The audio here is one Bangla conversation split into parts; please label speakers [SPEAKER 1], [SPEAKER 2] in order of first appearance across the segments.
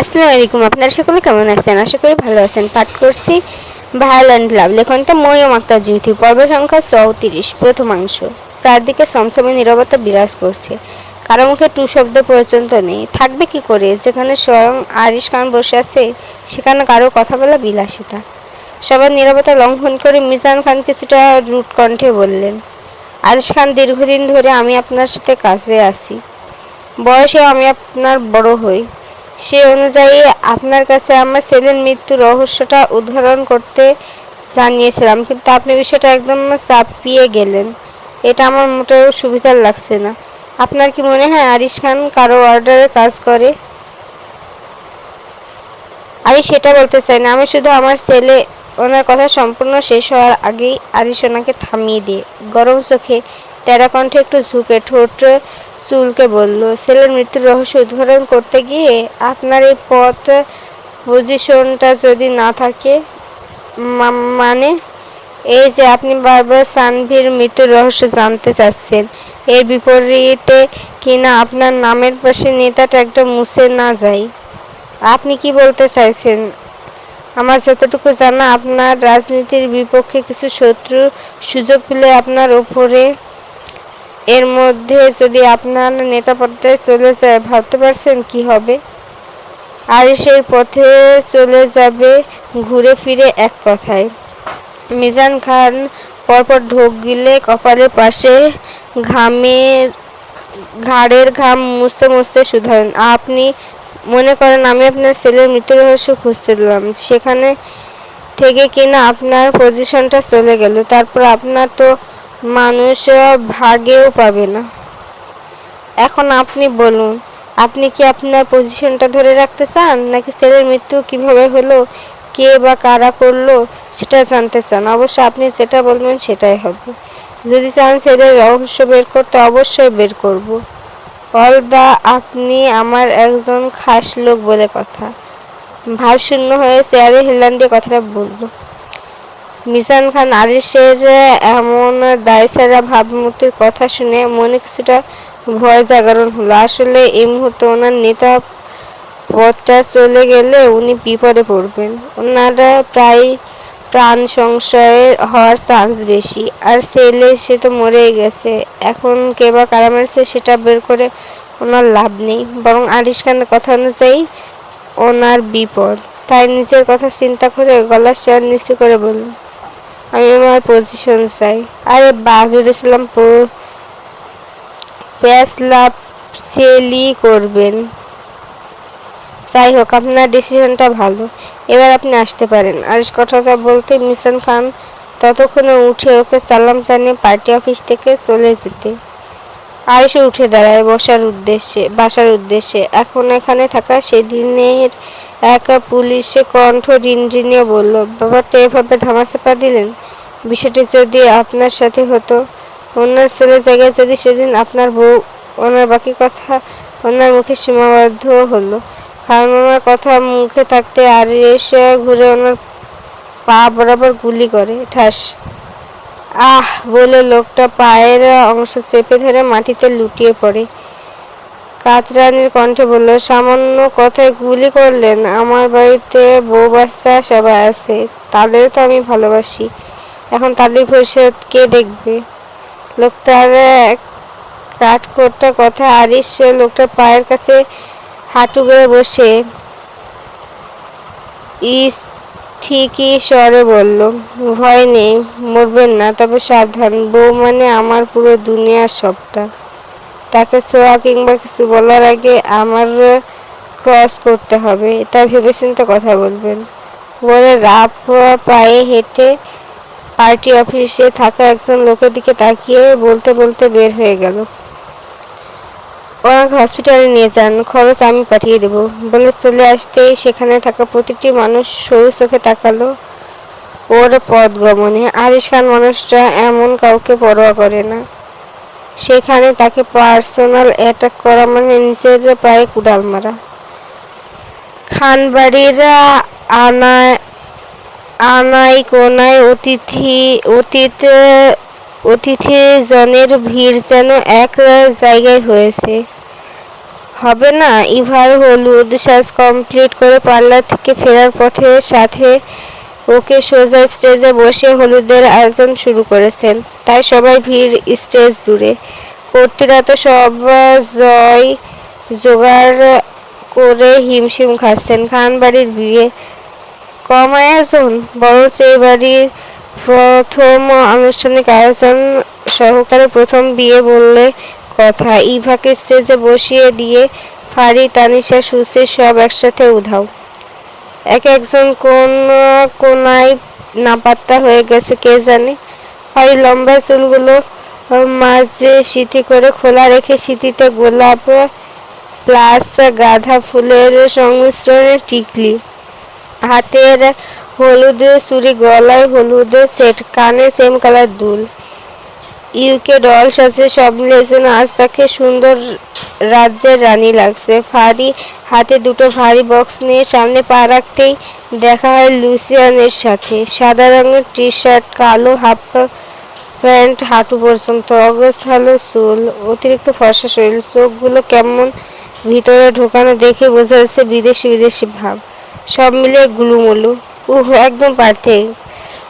[SPEAKER 1] আসসালামু আলাইকুম, আপনারা সকলে কেমন আছেন? আশা করি ভালো আছেন। পাঠ করছি ভায়োলেন্ট লাভ লেখনটা মরিয়ম আক্তার জুথি পর্ব সংখ্যা চৌত্রিশ প্রথমাংশ চারদিকে সমসমে নীরবতা বিরাজ করছে। কারও মুখে টু শব্দ পর্যন্ত নেই। থাকবে কি করে? যেখানে স্বয়ং আরিশ খান বসে আছে, সেখানে কারও কথা বলা বিলাসিতা। সবার নীরবতা লঙ্ঘন করে মিজান খান কিছুটা রুট কণ্ঠে বললেন, আরিশ খান, দীর্ঘদিন ধরে আমি আপনার সাথে কাজে আছি। বয়সে আমি আপনার বড় হই। সে অনুযায়ী আপনার কাছে আমার ছেলের মৃত্যুর রহস্যটা উদ্ঘাটন করতে জানিয়েছিলাম, কিন্তু আপনি বিষয়টা একদম চাপিয়ে গেলেন। এটা আমার মোটেও সুবিধার লাগছে না। আপনার কি মনে হয় আরিশ খান কারও অর্ডারে কাজ করে? আমি সেটা বলতে চাই না, আমি শুধু আমার ছেলে, ওনার কথা সম্পূর্ণ শেষ হওয়ার আগেই আরিশ ওনাকে থামিয়ে দিয়ে গরম চোখে তেরা কণ্ঠে একটু ঝুঁকে ঠোঁট চুলকে বলল, ছেলের মৃত্যুর রহস্য উদ্ঘাটন করতে গিয়ে আপনার এই পথ পজিশনটা যদি না থাকে মানে এই যে আপনি বারবার সানভির মৃত্যুর রহস্য জানতে চাচ্ছেন, এর বিপরীতে কিনা আপনার নামের পাশে নেতাটা একটা মুছে না যায়? আপনি কি বলতে চাইছেন? আমার যতটুকু জানা, আপনার রাজনীতির বিপক্ষে কিছু শত্রু সুযোগ পেলে আপনার উপরে এর মধ্যে যদি আপনার নেতা পর্যায়ে চলে যায়, ভাবতে পারছেন কি হবে? আরিসের পথে চলে যাবে ঘুরে ফিরে এক কথায়। মিজান খান পরপর ঢোক গিলে কপালের পাশে ঘামের, ঘাড়ের ঘাম মুছতে মুছতে শুধালেন। আপনি মনে করেন আমি আপনার ছেলের মৃত্যু রহস্য খুঁজতে দিলাম সেখানে থেকে কিনা আপনার পজিশনটা চলে গেল। তারপর আপনার তো মানুষ ভাগেও পাবে না। এখন আপনি বলুন, আপনি কি আপনার পজিশনটা ধরে রাখতে চান? নাকি ছেলের মৃত্যু কীভাবে হলো, কে বা কারা করল, সেটা জানতে চান। অবশ্য আপনি যেটা বলবেন সেটাই হবে। যদি চান ছেলের রহস্য বের করতে, অবশ্যই বের করব। অল দা আপনি আমার একজন খাস লোক বলে কথা। ভাবশূন্য হয়ে চেয়ারে হেলান দিয়ে কথাটা বলল মিজান খান আরিসের এমন দায়সারা ভাবমূর্তির কথা শুনে মনে কিছুটা ভয় জাগরণ হলো। আসলে এই মুহূর্তে ওনার নেতা পথটা চলে গেলে উনি বিপদে পড়বেন। ওনারা প্রায় প্রাণ সংশয় হওয়ার চান্স বেশি। আর ছেলে, সে তো মরেই গেছে। এখন কে বা কারা মারছে সেটা বের করে ওনার লাভ নেই। বরং আরিশ খানের কথা অনুযায়ী ওনার বিপদ। তাই নিজের কথা চিন্তা করে গলার শেয়ার নিচু করে বলল আমি আমার পজিশন চাই। আরে বা, ভেবেছিলাম প্যাস লাভ সেলই করবেন। যাই হোক, আপনার ডিসিশনটা ভালো। এবার আপনি আসতে পারেন। আরিস কথাটা বলতে, মিশন খান ততক্ষণে উঠে ওকে সালাম জানিয়ে পার্টি অফিস থেকে চলে যেতে। আরিসও উঠে দাঁড়ায় বসার উদ্দেশ্যে, বাসার উদ্দেশ্যে। এখন এখানে থাকা সেদিনের এক পুলিশে কণ্ঠ রিনরিনিয়ে বলল ব্যাপারটা এভাবে ধামাচাপা দিলেন? বিষয়টি যদি আপনার সাথে হতো ওনার ছেলের জায়গায় যদি সেদিন আপনার বউ ওনার বাকি কথা ওনার মুখে সীমাবদ্ধ হলো, কারণ ওনার কথা মুখে থাকতে আর এসে ঘুরে ওনার পা বরাবর গুলি করে, ঠাস। আহ, বলে লোকটা পায়ের অংশ চেপে ধরে মাটিতে লুটিয়ে পড়ে। কাতরানির কণ্ঠে বলল, সামান্য কথায় গুলি করলেন, আমার বাড়িতে বউ বাচ্চা সবাই আছে তাদের তো আমি ভালোবাসি। এখন তাদের ভবিষ্যৎ কে দেখবে। লোকটার কাঠ করতে কথা আরিস লোকটার পায়ের কাছে হাঁটু গড়ে বসে। ঠিকই স্বরে বলল, ভয় নেই, মরবেন না, তবে সাবধান। বউ মানে আমার পুরো দুনিয়ার সবটা। তাকে ছোঁয়া কিংবা কিছু বলার আগে আমার ক্রস করতে হবে তা ভেবেচিন্তে কথা বলবেন। বলে রাপ পায়ে হেঁটে পার্টি অফিসে থাকা একজন লোকের দিকে তাকিয়ে বলতে বলতে বের হয়ে গেল। ওনাকে হসপিটালে নিয়ে যান, খরচ আমি পাঠিয়ে দেব। বলে চলে আসতেই সেখানে থাকা প্রতিটি মানুষ সরু চোখে তাকালো ওর পথ গমনে আরিশ খান মানুষটা এমন কাউকে পরোয়া করে না। সেখানে তাকে পার্সোনাল অ্যাটাক করা মানে নিজের পায়ে কুড়াল মারা। খানবাড়ির আনায় আনাই কোনায় অতিথি অতীত অতিথি জনের ভিড় যেন এক জায়গায় হয়েছে। হবে না ইভার হলুদ সাজ কমপ্লিট করে পার্লার থেকে ফেরার পথে সাথে ওকে সোজা স্টেজে বসে হলুদের আয়োজন শুরু করেছেন। তাই সবাই ভিড় স্টেজ জুড়ে। কর্তীরা তো সব জয় জোগাড় করে হিমশিম খাচ্ছেন। খান বাড়ির বিয়ে কম আয়োজন বরঞ্চ এই বাড়ির প্রথম আনুষ্ঠানিক আয়োজন সহকারে প্রথম বিয়ে বললে কথা। ইভাকে স্টেজে বসিয়ে দিয়ে ফারি, তানিশা সুসে সব একসাথে উধাও। এক একজন কোন কোনায় নাপাত্তা হয়ে গেছে কে জানে। ফারি লম্বা চুলগুলো মাঝে সিটি করে খোলা রেখে সিটিতে গোলাপ, প্লাস গাঁদা ফুলের সংমিশ্রণে টিকলি। হাতের হলুদ চুড়ি গলায় হলুদ সেট, কানে সেম কালার দুল। ইউকে ডল সাজে সব মিলেছেন আজ তাকে সুন্দর রাজ্যের রানী লাগছে। ফারি হাতে দুটো ভারী বক্স নিয়ে সামনে পা রাখতেই দেখা হয় লুসিয়ানের সাথে। সাদা রঙের টি শার্ট কালো হাফ প্যান্ট হাঁটু পর্যন্ত অগস্থালো চুল, অতিরিক্ত ফর্সা শরীর, চোখগুলো কেমন ভিতরে ঢোকানো দেখে বোঝা যাচ্ছে বিদেশি বিদেশি ভাব। সব মিলে গুলুমুলু। উহ, একদম পারফেক্ট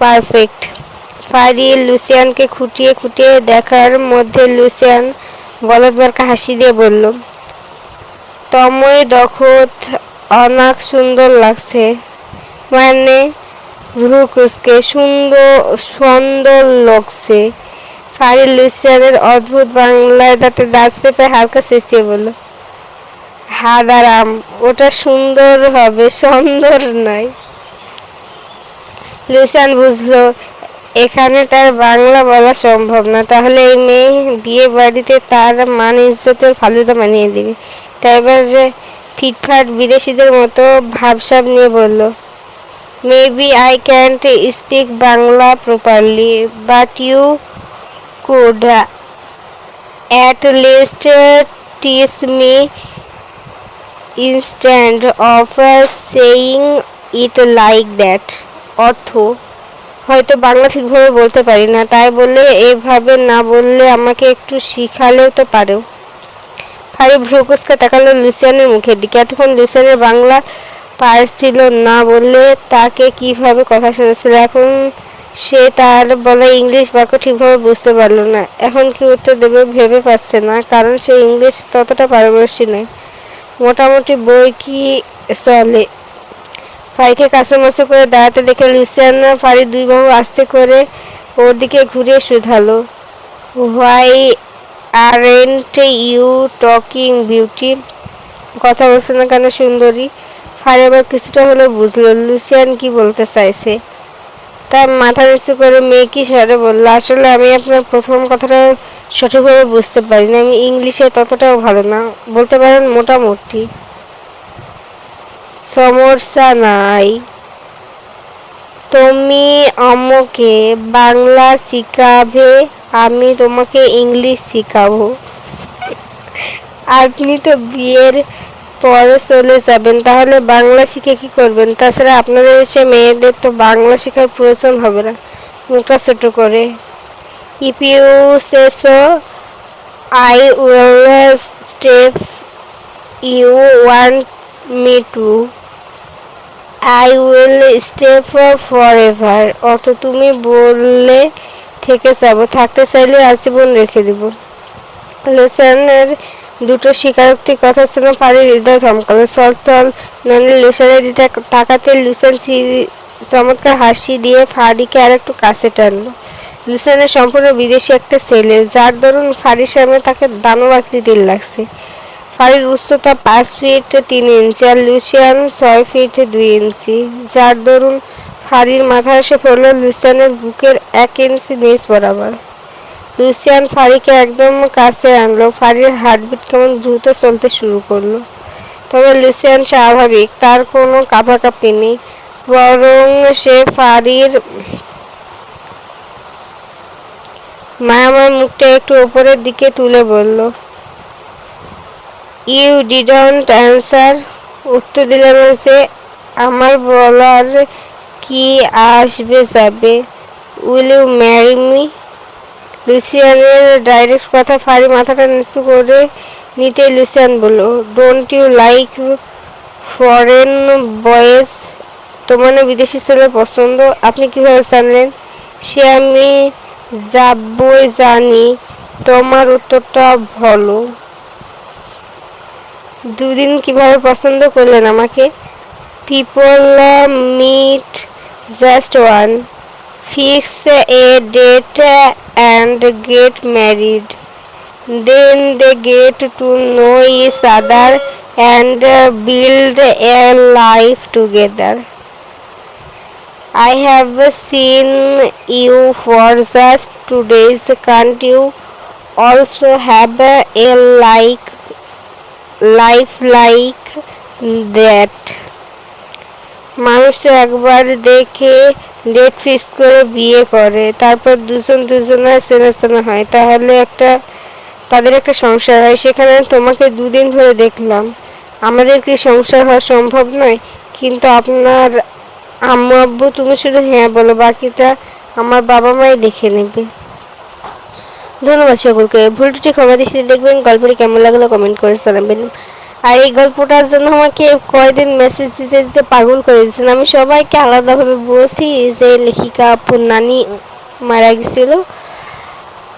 [SPEAKER 1] পারফেক্ট ফারি লুসিয়ানকে খুঁটিয়ে খুঁটিয়ে দেখার মধ্যে লুসিয়ান বলদবারকে হাসি দিয়ে বলল তময় দখত, অনাক সুন্দর লাগছে। মানে ভ্রুকুসকে সুন্দর সুন্দর লাগছে। ফারি লুসিয়ানের অদ্ভুত বাংলায় দাঁতে দাঁত চেপে হালকা চেঁচিয়ে বলল হাদারাম ওটা সুন্দর হবে, সুন্দর নয়। লুসিয়ান বুঝলো, এখানে তার বাংলা বলা সম্ভব না। তাহলে এই মেয়ে বিয়ে বাড়িতে তার মান ইজ্জতের ফালুদা মানিয়ে দিবে। তাই এবার ফিটফাট বিদেশিদের মতো ভাবসাব নিয়ে বলল maybe I can't speak Bangla properly but you could at least teach me instant of saying it like that অর্থ। হয়তো বাংলা ঠিকভাবে বলতে পারি না, তাই বলে এভাবে না বললে আমাকে একটু শিখালেও তো পারো। ফারি ভ্রুকুসকে তাকালো লুসিয়ানের মুখের দিকে। এতক্ষণ লুসিয়ানের বাংলা পারছিল না বললে তাকে কীভাবে কথা শোনাচ্ছিল এখন সে তার বলা ইংলিশ বাক্য ঠিকভাবে বুঝতে পারল না। এখন কি উত্তর দেবে ভেবে পাচ্ছে না, কারণ সে ইংলিশ ততটা পারদর্শী নয়। মোটামুটি বই কি চলে? ফারিকে কাছামাছি করে দাঁড়াতে দেখে লুসিয়ানা ফারি দুই বাহু আস্তে করে ওর দিকে ঘুরে শুধালো। Why aren't you talking beauty? কথা বলছে না কেন সুন্দরী? ফারি আবার কিছুটা হলে বুঝলো, লুসিয়ান কি বলতে চাইছে? তার মাথা নিচু করে মেয়ে কি স্বরে বলল? আসলে আমি আপনার প্রথম কথাটা সঠিকভাবে বুঝতে পারি না আমি ইংলিশে ততটাও ভালো না। বলতে পারেন মোটামুটি। সমস্যা নাই। তুমি আমাকে বাংলা শিখাবে, আমি তোমাকে ইংলিশ শিখাবো। আপনি তো বিয়ের পর চলে যাবেন। তাহলে বাংলা শিখে কি করবেন? তাছাড়া আপনাদের এসে মেয়েদের তো বাংলা শেখার প্রয়োজন হবে না। মুখটা ছোট করে। সে so I will step you want me to I will stay forever অর্থ তুমি বললে থেকে যাব। থাকতে চাইলে আজীবন রেখে দিব। লুসানের দুটো স্বীকারোক্তির কথা শুনে পারি হৃদয় থমকালো চল চল, নইলে লুসানের দিতে তাকাতে লুসান চমৎকার হাসি দিয়ে ফাড়িকে আর একটু কাছে টানলো। লুসানের সম্পূর্ণ বিদেশি একটা ছেলে, যার দরুন ফাড়ির সামনে তাকে দানব আকৃতির লাগছে। ফাড়ির উচ্চতা পাঁচ ফিট তিন ইঞ্চি আর লুসিয়ান ছয় ফিট দুই ইঞ্চি যার দরুন ফাড়ির মাথা এসে পড়ল লুসিয়ানের বুকের এক ইঞ্চি নিচ বরাবর। লুসিয়ান ফাড়িকে একদম কাছে আনলো। ফাড়ির হার্টবিট কেমন দ্রুত চলতে শুরু করল। তবে লুসিয়ান স্বাভাবিক, তার কোনো কাঁপাকাঁপি নেই। বরং সে ফাড়ির মায়াময় মুখটা একটু ওপরের দিকে তুলে বলল ইউ ডিডন্ট অ্যান্সার উত্তর দিলাম যে আমার বলার কি আসবে যাবে? উইল ইউ ম্যারি মি লুসিয়ানের ডাইরেক্ট কথা ফাড়ি মাথাটা নিচু করে নিতে লুসিয়ান বলল don't you like foreign boys তোমার বিদেশি ছেলে পছন্দ। আপনি কীভাবে জানলেন? সে আমি যাবই জানি। তোমার উত্তরটা ভালো দুদিন কীভাবে পছন্দ করলেন আমাকে? People meet just one Fix a date and get married then they get to know each other and build a life together I have seen you for just two days. Can't you also have a like life like that? মানুষ তো একবার দেখে ডেট ফিক্স করে বিয়ে করে, তারপর দুজন দুজনের চেনা হয়। তাহলে একটা, তাদের একটা সংসার হয়। সেখানে তোমাকে দুদিন ধরে দেখলাম। আমাদের কি সংসার হওয়া সম্ভব নয়? কিন্তু আপনার আম্মু আব্বু, তুমি শুধু হ্যাঁ বলো, বাকিটা আমার বাবা মাই দেখে নেবে। ধন্যবাদ সকলকে। ভুল ত্রুটি ক্ষমা দৃষ্টিতে দেখবেন। গল্পটি কেমন লাগল কমেন্ট করে জানাবেন। আর এই গল্পটার জন্য আমাকে কয়েকদিন মেসেজ দিতে দিতে পাগল করে দিয়েছেন। আমি সবাইকে আলাদাভাবে বলছি যে লেখিকা আপুর নানি মারা গেছিল।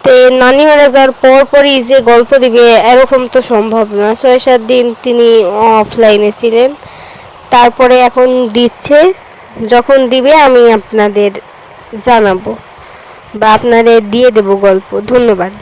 [SPEAKER 1] তো নানি মারা যাওয়ার পর পরই যে গল্প দিবে, এরকম তো সম্ভব না। ছয় সাত দিন তিনি অফলাইনে ছিলেন। তারপরে এখন দিচ্ছে। যখন দিবে আমি আপনাদের জানাব বা আপনাদের দিয়ে দেব গল্প। ধন্যবাদ।